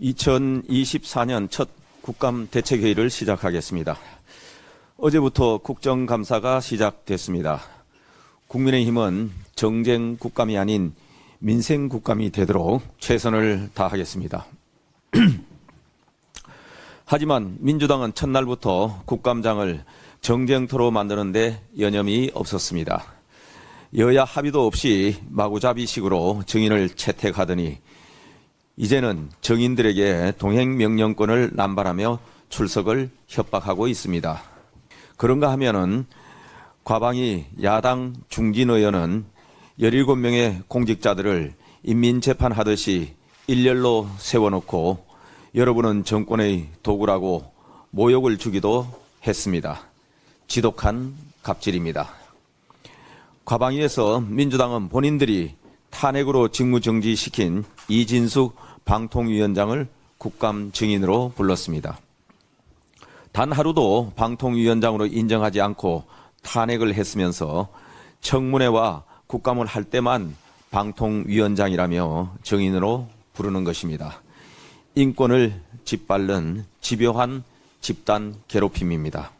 2024년 첫 국감 대책회의를 시작하겠습니다. 어제부터 국정감사가 시작됐습니다. 국민의힘은 정쟁 국감이 아닌 민생 국감이 되도록 최선을 다하겠습니다. 하지만 민주당은 첫날부터 국감장을 정쟁터로 만드는데 여념이 없었습니다. 여야 합의도 없이 마구잡이식으로 증인을 채택하더니 이제는 정인들에게 동행 명령권을 남발하며 출석을 협박하고 있습니다. 그런가 하면은 과방위 야당 중진 의원은 17명의 공직자들을 인민재판하듯이 일렬로 세워놓고 여러분은 정권의 도구라고 모욕을 주기도 했습니다. 지독한 갑질입니다. 과방위에서 민주당은 본인들이 탄핵으로 직무정지시킨 이진숙 방통위원장을 국감 증인으로 불렀습니다. 단 하루도 방통위원장으로 인정하지 않고 탄핵을 했으면서 청문회와 국감을 할 때만 방통위원장이라며 증인으로 부르는 것입니다. 인권을 짓밟는 집요한 집단 괴롭힘입니다.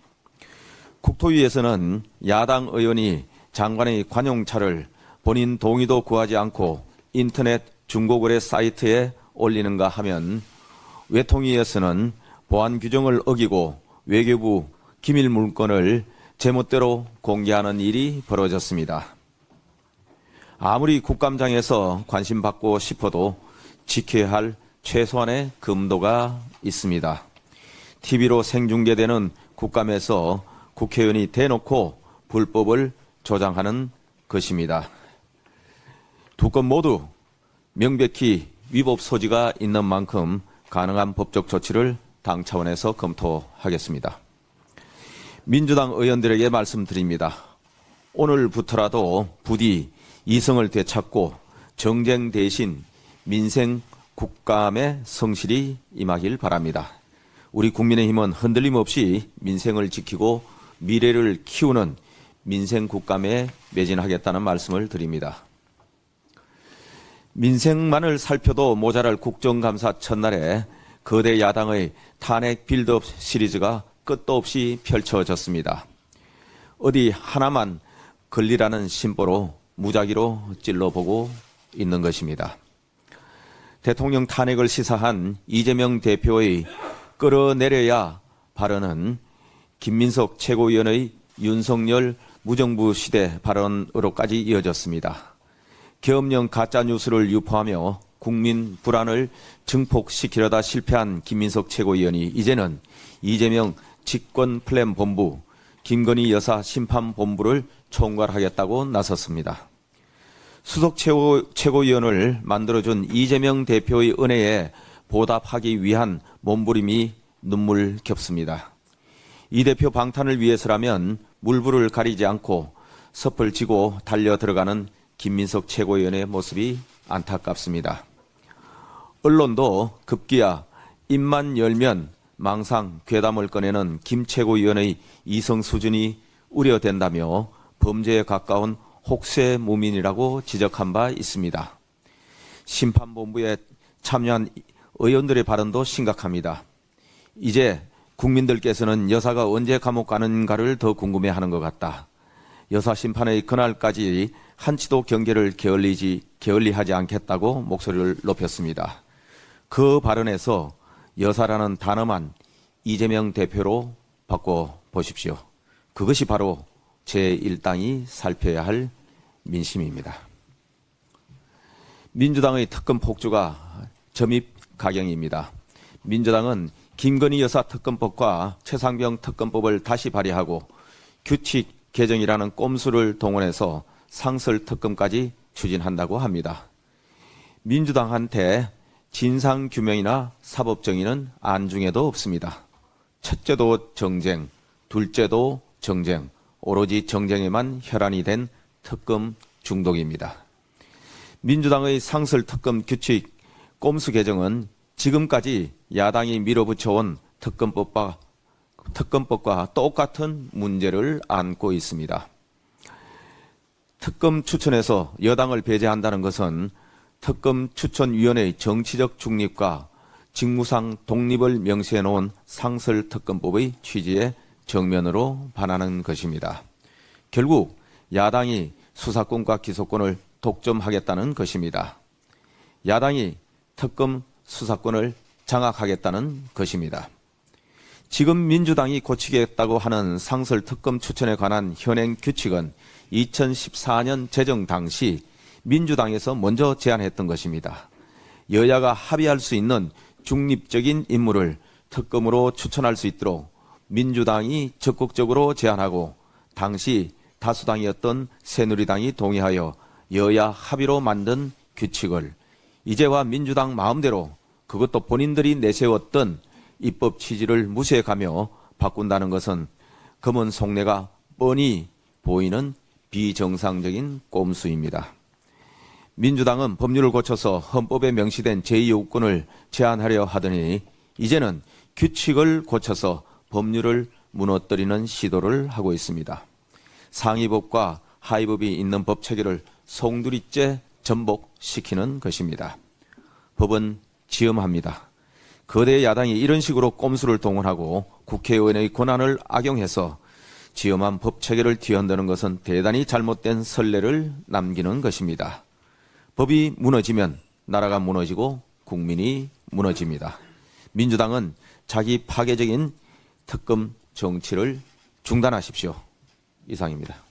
국토위에서는 야당 의원이 장관의 관용차를 본인 동의도 구하지 않고 인터넷 중고거래 사이트에 올리는가 하면 외통위에서는 보안 규정을 어기고 외교부 기밀 문건을 제멋대로 공개하는 일이 벌어졌습니다. 아무리 국감장에서 관심 받고 싶어도 지켜야 할 최소한의 금도가 있습니다. TV로 생중계되는 국감에서 국회의원이 대놓고 불법을 조장하는 것입니다. 두 건 모두 명백히 위법 소지가 있는 만큼 가능한 법적 조치를 당 차원에서 검토하겠습니다. 민주당 의원들에게 말씀드립니다. 오늘부터라도 부디 이성을 되찾고 정쟁 대신 민생 국감의 성실히 임하길 바랍니다. 우리 국민의힘은 흔들림 없이 민생을 지키고 미래를 키우는 민생 국감에 매진하겠다는 말씀을 드립니다. 민생만을 살펴도 모자랄 국정감사 첫날에 거대 야당의 탄핵 빌드업 시리즈가 끝도 없이 펼쳐졌습니다. 어디 하나만 걸리라는 심보로 무작위로 찔러보고 있는 것입니다. 대통령 탄핵을 시사한 이재명 대표의 끌어내려야 발언은 김민석 최고위원의 윤석열 무정부 시대 발언으로까지 이어졌습니다. 계엄령 가짜 뉴스를 유포하며 국민 불안을 증폭시키려다 실패한 김민석 최고위원이 이제는 이재명 집권 플랜 본부, 김건희 여사 심판 본부를 총괄하겠다고 나섰습니다. 수석 최고, 최고위원을 만들어준 이재명 대표의 은혜에 보답하기 위한 몸부림이 눈물 겹습니다. 이 대표 방탄을 위해서라면 물불을 가리지 않고 섭을 지고 달려 들어가는 김민석 최고위원의 모습이 안타깝습니다. 언론도 급기야 입만 열면 망상 괴담을 꺼내는 김 최고위원의 이성 수준이 우려된다며 범죄에 가까운 혹세 무민이라고 지적한 바 있습니다. 심판본부에 참여한 의원들의 발언도 심각합니다. 이제 국민들께서는 여사가 언제 감옥 가는가를 더 궁금해하는 것 같다. 여사 심판의 그날까지 한치도 경계를 게을리지 게을리하지 않겠다고 목소리를 높였습니다. 그 발언에서 여사라는 단어만 이재명 대표로 바꿔 보십시오. 그것이 바로 제1당이 살펴야 할 민심입니다. 민주당의 특검 폭주가 점입 가경입니다. 민주당은 김건희 여사 특검법과 최상병 특검법을 다시 발의하고 규칙 개정이라는 꼼수를 동원해서 상설 특검까지 추진한다고 합니다. 민주당한테 진상 규명이나 사법 정의는 안중에도 없습니다. 첫째도 정쟁, 둘째도 정쟁, 오로지 정쟁에만 혈안이 된 특검 중독입니다. 민주당의 상설 특검 규칙 꼼수 개정은 지금까지 야당이 밀어붙여온 특검법과 특검법과 똑같은 문제를 안고 있습니다. 특검 추천에서 여당을 배제한다는 것은 특검 추천위원회의 정치적 중립과 직무상 독립을 명시해 놓은 상설 특검법의 취지에 정면으로 반하는 것입니다. 결국 야당이 수사권과 기소권을 독점하겠다는 것입니다. 야당이 특검 수사권을 장악하겠다는 것입니다. 지금 민주당이 고치겠다고 하는 상설 특검 추천에 관한 현행 규칙은 2014년 제정 당시 민주당에서 먼저 제안했던 것입니다. 여야가 합의할 수 있는 중립적인 인물을 특검으로 추천할 수 있도록 민주당이 적극적으로 제안하고 당시 다수당이었던 새누리당이 동의하여 여야 합의로 만든 규칙을 이제와 민주당 마음대로 그것도 본인들이 내세웠던 입법 취지를 무시해가며 바꾼다는 것은 검은 속내가 뻔히 보이는 비정상적인 꼼수입니다. 민주당은 법률을 고쳐서 헌법에 명시된 제2요건을 제한하려 하더니 이제는 규칙을 고쳐서 법률을 무너뜨리는 시도를 하고 있습니다. 상위법과 하위법이 있는 법 체계를 송두리째 전복시키는 것입니다. 법은 지엄합니다. 거대 야당이 이런 식으로 꼼수를 동원하고 국회의원의 권한을 악용해서 지엄한 법 체계를 뒤흔드는 것은 대단히 잘못된 선례를 남기는 것입니다. 법이 무너지면 나라가 무너지고 국민이 무너집니다. 민주당은 자기 파괴적인 특검 정치를 중단하십시오. 이상입니다.